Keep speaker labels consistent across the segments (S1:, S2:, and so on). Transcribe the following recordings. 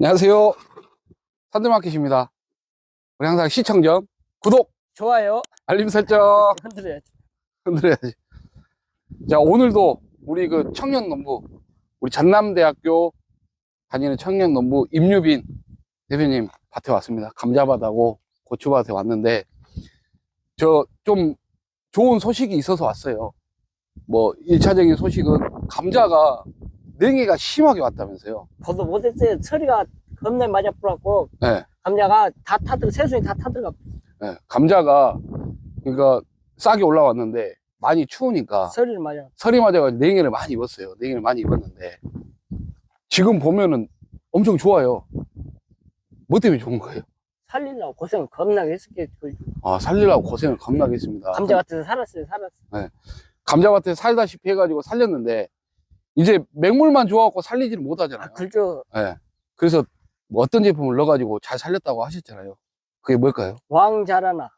S1: 안녕하세요. 산들마켓입니다. 우리 항상 시청점, 구독,
S2: 좋아요.
S1: 알림 설정
S2: 흔들어야지.
S1: 흔들어야지. 자, 오늘도 우리 그 청년 농부, 우리 전남대학교 다니는 청년 농부 임유빈 대표님 밭에 왔습니다. 감자밭하고 고추밭에 왔는데, 저 좀 좋은 소식이 있어서 왔어요. 뭐, 1차적인 소식은 감자가 냉해가 심하게 왔다면서요.
S2: 보도 못했어요. 처리가 겁나 맞아 뿌렸고
S1: 네.
S2: 감자가 다 타들 새순이 다 타들어가.
S1: 예, 감자가 그러니까 싹이 올라왔는데 많이 추우니까
S2: 서리를 맞아.
S1: 설이 맞아가지고 냉해를 많이 입었어요. 냉해를 많이 입었는데 지금 보면은 엄청 좋아요. 뭐 때문에 좋은 거예요?
S2: 살리려고 고생 겁나게.
S1: 그아 살리려고 고생을 겁나게 했습니다.
S2: 감자 같아서 살았어요. 살았어.
S1: 감자밭에 살다시피 해가지고 살렸는데 이제 맹물만 좋아갖고 살리지를 못하잖아요.
S2: 아, 그죠.
S1: 예. 그래서 뭐 어떤 제품을 넣어가지고 잘 살렸다고 하셨잖아요. 그게 뭘까요?
S2: 왕 자라나.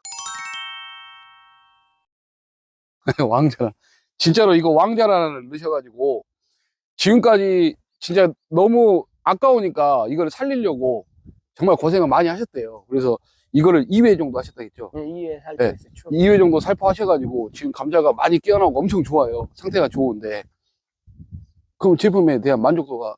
S1: 왕자라. 진짜로 이거 왕자라를 넣으셔가지고 지금까지 진짜 너무 아까우니까 이걸 살리려고 정말 고생을 많이 하셨대요. 그래서 이거를 2회 정도 하셨다겠죠.
S2: 네, 이에 살고
S1: 네.
S2: 있어요. 추워.
S1: 2회 정도 살포하셔가지고 지금 감자가 많이 깨어나고 엄청 좋아요. 상태가 좋은데 그럼 제품에 대한 만족도가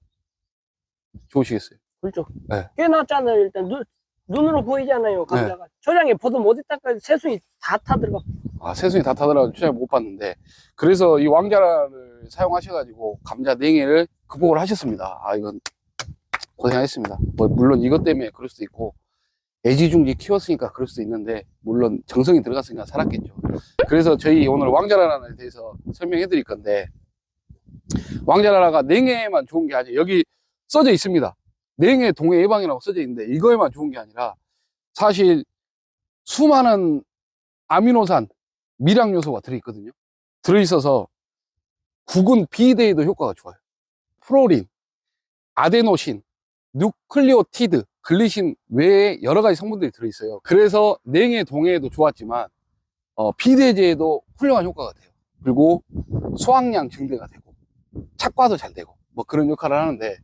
S1: 좋으시겠어요?
S2: 그죠.
S1: 네.
S2: 꽤 났잖아요. 일단 눈, 눈으로 보이잖아요. 감자가. 초장에 보도 못했다까지 새순이 다 타들어가.
S1: 아, 새순이 다 타더라도 추잘 못 봤는데 그래서 이 왕자라를 사용하셔가지고 감자 냉해를 극복을 하셨습니다. 아 이건 고생하셨습니다. 뭐 물론 이것 때문에 그럴 수도 있고 애지중지 키웠으니까 그럴 수도 있는데 물론 정성이 들어갔으니까 살았겠죠. 그래서 저희 오늘 왕자라에 대해서 설명해 드릴 건데 왕자라가 냉해에만 좋은 게 아니에요. 여기 써져 있습니다. 냉해 동해 예방이라고 써져 있는데 이거에만 좋은 게 아니라 사실 수많은 아미노산 미량 요소가 들어있거든요. 들어있어서 국은 비대에도 효과가 좋아요. 프로린, 아데노신, 뉴클리오티드, 글리신 외에 여러 가지 성분들이 들어있어요. 그래서 냉해 동해에도 좋았지만 어, 비대제에도 훌륭한 효과가 돼요. 그리고 수확량 증대가 되고 착과도 잘 되고 뭐 그런 역할을 하는데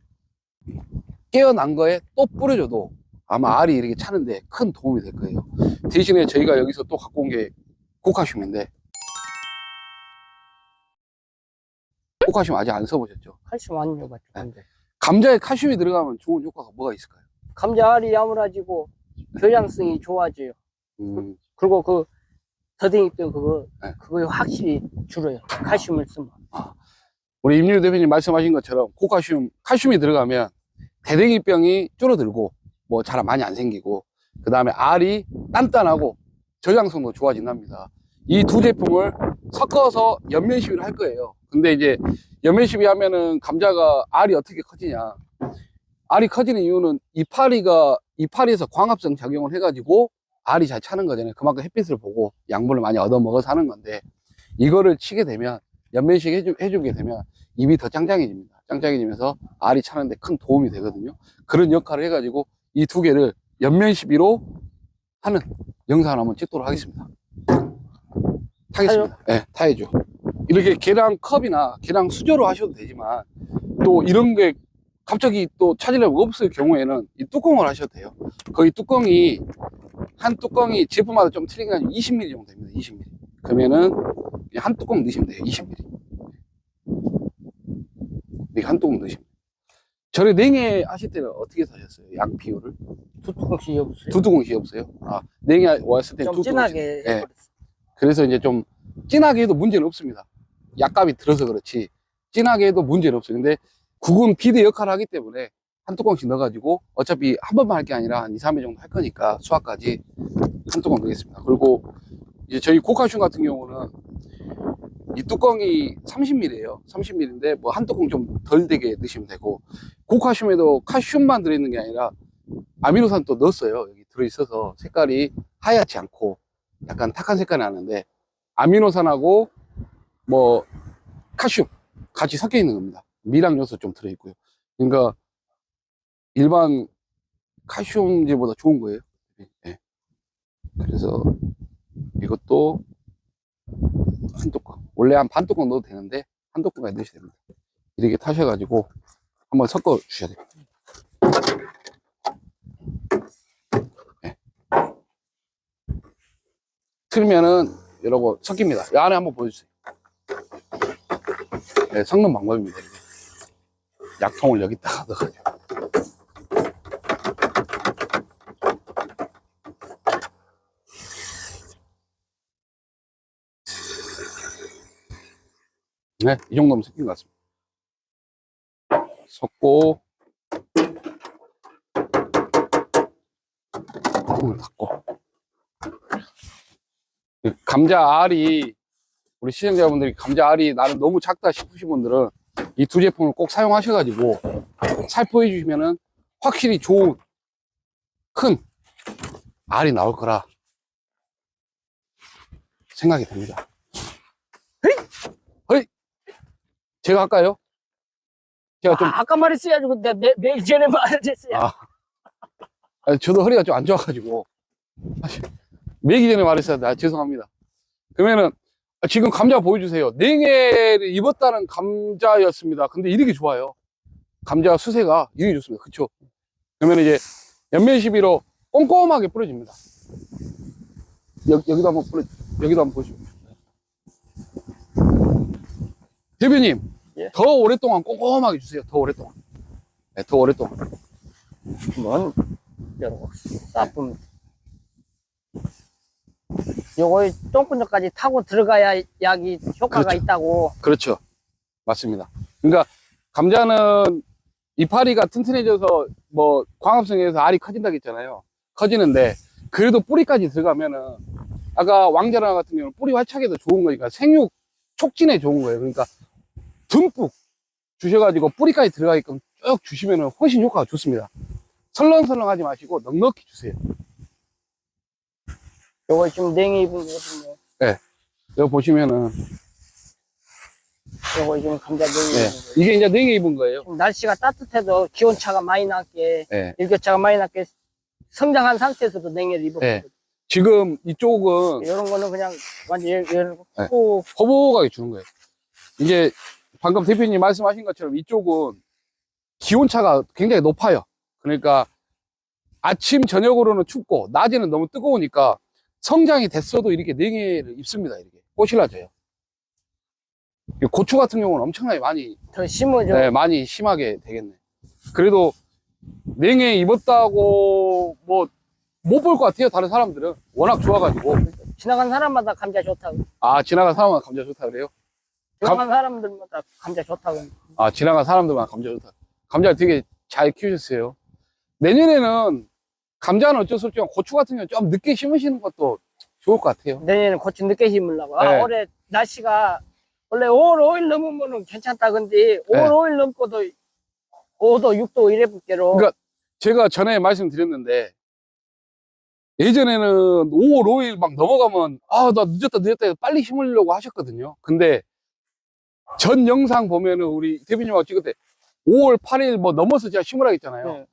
S1: 깨어난 거에 또 뿌려줘도 아마 알이 이렇게 차는데 큰 도움이 될 거예요. 대신에 저희가 여기서 또 갖고 온게 코카슘인데 코카슘 아직 안 써보셨죠?
S2: 칼슘 안 줘봤죠. 감자.
S1: 감자에 칼슘이 들어가면 좋은 효과가 뭐가 있을까요?
S2: 감자 알이 야물어지고 교장성이 좋아져요.
S1: 음,
S2: 그리고 그 더댕이병 그거
S1: 네.
S2: 그거 확실히 줄어요. 칼슘을 쓰면.
S1: 우리 임유 대표님 말씀하신 것처럼 코카슘, 칼슘이 들어가면 대댕이병이 줄어들고 뭐 잘 많이 안 생기고 그 다음에 알이 단단하고 저장성도 좋아진답니다. 이 두 제품을 섞어서 연면 시비를 할 거예요. 근데 이제 연면 시비 하면은 감자가 알이 어떻게 커지냐? 알이 커지는 이유는 이파리가 이파리에서 광합성 작용을 해가지고 알이 잘 차는 거잖아요. 그만큼 햇빛을 보고 양분을 많이 얻어 먹어서 하는 건데 이거를 치게 되면 연면식 해주, 해주게 되면 입이 더 짱짱해집니다. 짱짱해지면서 알이 차는데 큰 도움이 되거든요. 그런 역할을 해가지고 이 두 개를 연면 시비로 하는 영상을 한번 찍도록 하겠습니다. 타겠습니다. 네, 타야죠. 이렇게 계량 컵이나 계량 수저로 하셔도 되지만 또 이런 게 갑자기 또 찾으려면 없을 경우에는 이 뚜껑을 하셔도 돼요. 거의 뚜껑이 한 뚜껑이 제품마다 좀 틀린 게 아니고 20mm 정도 됩니다. 20mm. 그러면은 한 뚜껑 넣으시면 돼요. 20mm. 이렇게 한 뚜껑 넣으시면 돼요. 전에 냉해 하실 때는 어떻게 사셨어요? 양 비율을?
S2: 두 뚜껑씩 없어요.
S1: 두 뚜껑씩 없어요? 아, 냉해 왔을 때는 좀두 뚜껑씩.
S2: 진하게
S1: 예.
S2: 해버렸어요.
S1: 그래서 이제 좀 진하게 해도 문제는 없습니다. 약값이 들어서 그렇지 진하게 해도 문제는 없어요. 근데 국은 비대 역할을 하기 때문에 한 뚜껑씩 넣어가지고 어차피 한 번만 할 게 아니라 한 2, 3회 정도 할 거니까 수확까지 한 뚜껑 넣겠습니다. 그리고 이제 저희 고카슘 같은 경우는 이 뚜껑이 30ml예요. 30ml인데 뭐 한 뚜껑 좀 덜 되게 넣으시면 되고 고카슘에도 칼슘만 들어있는 게 아니라 아미노산 또 넣었어요. 여기 들어있어서 색깔이 하얗지 않고 약간 탁한 색깔이 나는데 아미노산하고 뭐 칼슘 같이 섞여 있는 겁니다. 미량 요소 좀 들어있고요. 그러니까 일반 칼슘제보다 좋은 거예요. 예. 그래서 이것도 한 뚜껑. 원래 한 반 뚜껑 넣어도 되는데 한 뚜껑까지 넣으셔야 됩니다. 이렇게 타셔가지고 한번 섞어 주셔야 돼요. 네. 틀면은 여러분 섞입니다. 이 안에 한번 보여주세요. 네, 섞는 방법입니다 약통을 여기다가 넣어가지고. 네, 이 정도면 섞인 것 같습니다. 섞고, 뚜껑을 닫고. 그 감자 알이, 우리 시청자분들이 감자 알이 나는 너무 작다 싶으신 분들은 이 두 제품을 꼭 사용하셔가지고 살포해 주시면은 확실히 좋은 큰 알이 나올 거라 생각이 됩니다. 허이! 제가 할까요? 제가 좀
S2: 아, 아까 말했어야지. 매, 매일 전에 말했어요.
S1: 아. 아니, 저도 허리가 좀 안 좋아가지고. 사실 매기 전에 말했어야 돼. 아, 죄송합니다. 그러면은, 아, 지금 감자 보여주세요. 냉해를 입었다는 감자였습니다. 근데 이렇게 좋아요. 감자 수세가 이렇게 좋습니다. 그쵸? 그러면 이제 연면 시비로 꼼꼼하게 뿌려집니다. 여, 여기도 한번 뿌려, 여기도 한번 보시죠. 대표님,
S2: 예.
S1: 더 오랫동안 꼼꼼하게 주세요. 더 오랫동안. 네, 더 오랫동안.
S2: 뭔, 이러고, 싸품. 요거 똥구멍까지 타고 들어가야 약이 효과가
S1: 그렇죠.
S2: 있다고.
S1: 그렇죠. 맞습니다. 그러니까 감자는 이파리가 튼튼해져서 뭐 광합성에서 알이 커진다고 했잖아요. 커지는데 그래도 뿌리까지 들어가면은 아까 왕자랑 같은 경우는 뿌리 활착에도 좋은 거니까 생육 촉진에 좋은 거예요. 그러니까 듬뿍 주셔가지고 뿌리까지 들어가게끔 쭉 주시면은 훨씬 효과가 좋습니다. 설렁설렁 하지 마시고 넉넉히 주세요.
S2: 요거 지금 냉이 입은 거거든요.
S1: 여기 보시면은
S2: 요거 지금 감자 냉이
S1: 네.
S2: 입은 거.
S1: 이게 이제 냉해 입은 거예요.
S2: 지금 날씨가 따뜻해도 기온차가 많이 나게,
S1: 네.
S2: 일교차가 많이 나게 성장한 상태에서도 냉이를 입었거든요.
S1: 네. 지금 이쪽은
S2: 이런 거는 그냥 완전 예, 예,
S1: 네.
S2: 후
S1: 허브하게 주는 거예요. 이게 방금 대표님 말씀하신 것처럼 이쪽은 기온차가 굉장히 높아요. 그러니까 아침 저녁으로는 춥고 낮에는 너무 뜨거우니까 성장이 됐어도 이렇게 냉해를 입습니다. 이렇게 꽃이 나져요. 이 고추 같은 경우는 엄청나게 많이
S2: 더 심어져.
S1: 네, 많이 심하게 되겠네. 그래도 냉해 입었다고 뭐 못 볼 것 같아요. 다른 사람들은 워낙 좋아가지고
S2: 지나간 사람마다 감자 좋다고.
S1: 아 지나간 사람은 감자 좋다 그래요.
S2: 지나간 사람들마다 감자 좋다고.
S1: 아, 지나간 사람들만 감자 좋다. 감자 되게 잘 키우셨어요. 내년에는 감자는 어쩔 수 없지만 고추 같은 경우는 좀 늦게 심으시는 것도 좋을 것 같아요.
S2: 내년에는 고추 늦게 심으려고. 아,
S1: 네.
S2: 올해 날씨가 원래 5월 5일 넘으면 괜찮다. 근데 5월
S1: 네.
S2: 5일 넘고도 5도, 6도 이래 붙게로.
S1: 그러니까 제가 전에 말씀드렸는데 예전에는 5월 5일 막 넘어가면 아, 나 늦었다, 늦었다 해서 빨리 심으려고 하셨거든요. 근데 전 영상 보면은 우리 대표님하고 찍을 때 5월 8일 뭐 넘어서 제가 심으라 했잖아요.
S2: 네.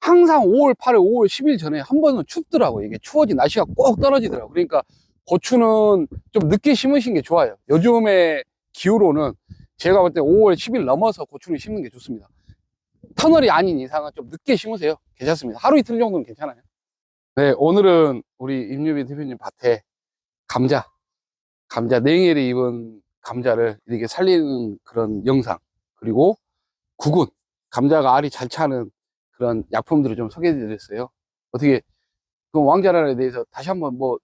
S1: 항상 5월 8일, 5월 10일 전에 한 번은 춥더라고요. 이게 추워지 날씨가 꼭 떨어지더라고요. 그러니까 고추는 좀 늦게 심으신 게 좋아요. 요즘의 기후로는 제가 볼 때 5월 10일 넘어서 고추를 심는 게 좋습니다. 터널이 아닌 이상은 좀 늦게 심으세요. 괜찮습니다. 하루 이틀 정도는 괜찮아요. 네, 오늘은 우리 임유빈 대표님 밭에 감자, 감자 냉해를 입은 감자를 이렇게 살리는 그런 영상, 그리고 구근, 감자가 알이 잘 차는 그런 약품들을 좀 소개해 드렸어요. 어떻게, 그 왕자란에 대해서 다시 한번 뭐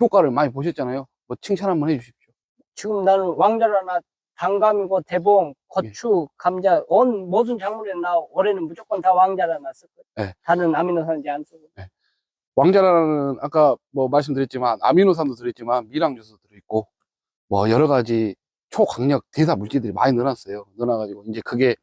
S1: 효과를 많이 보셨잖아요. 뭐 칭찬 한번 해 주십시오.
S2: 지금 나는 왕자라나 단감이고 대봉, 고추,
S1: 예.
S2: 감자, 온 모든 작물에 나 올해는 무조건 다 왕자라나 쓸 거예요.
S1: 네.
S2: 다른 아미노산지 안 쓰고.
S1: 왕자라는 아까 뭐 말씀드렸지만 아미노산도 들어있지만 미량주도 들어있고 뭐 여러 가지 초강력 대사 물질들이 많이 늘어났어요. 늘어나가지고 이제 그게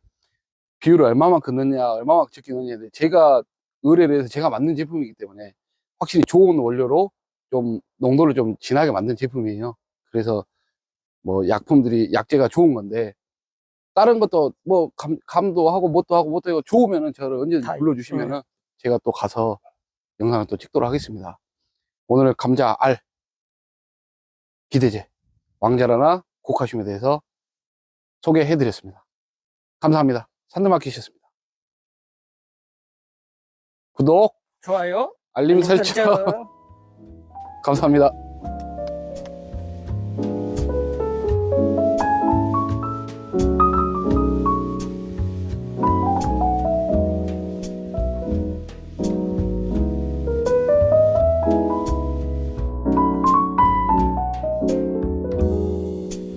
S1: 비율을 얼마만큼 넣느냐, 얼마만큼 적게 넣느냐에 제가 의뢰를 해서 제가 만든 제품이기 때문에 확실히 좋은 원료로 좀 농도를 좀 진하게 만든 제품이에요. 그래서 뭐 약품들이 약재가 좋은 건데 다른 것도 뭐 감, 감도 하고 뭣도 하고 뭣도 하고 좋으면은 저를
S2: 다
S1: 불러주시면은 제가 또 가서 영상을 또 찍도록 하겠습니다. 오늘 감자 알 기대제 왕자라나 고카슘에 대해서 소개해드렸습니다. 감사합니다. 산드마켓이었습니다. 구독,
S2: 좋아요.
S1: 알림 설정 감사합니다.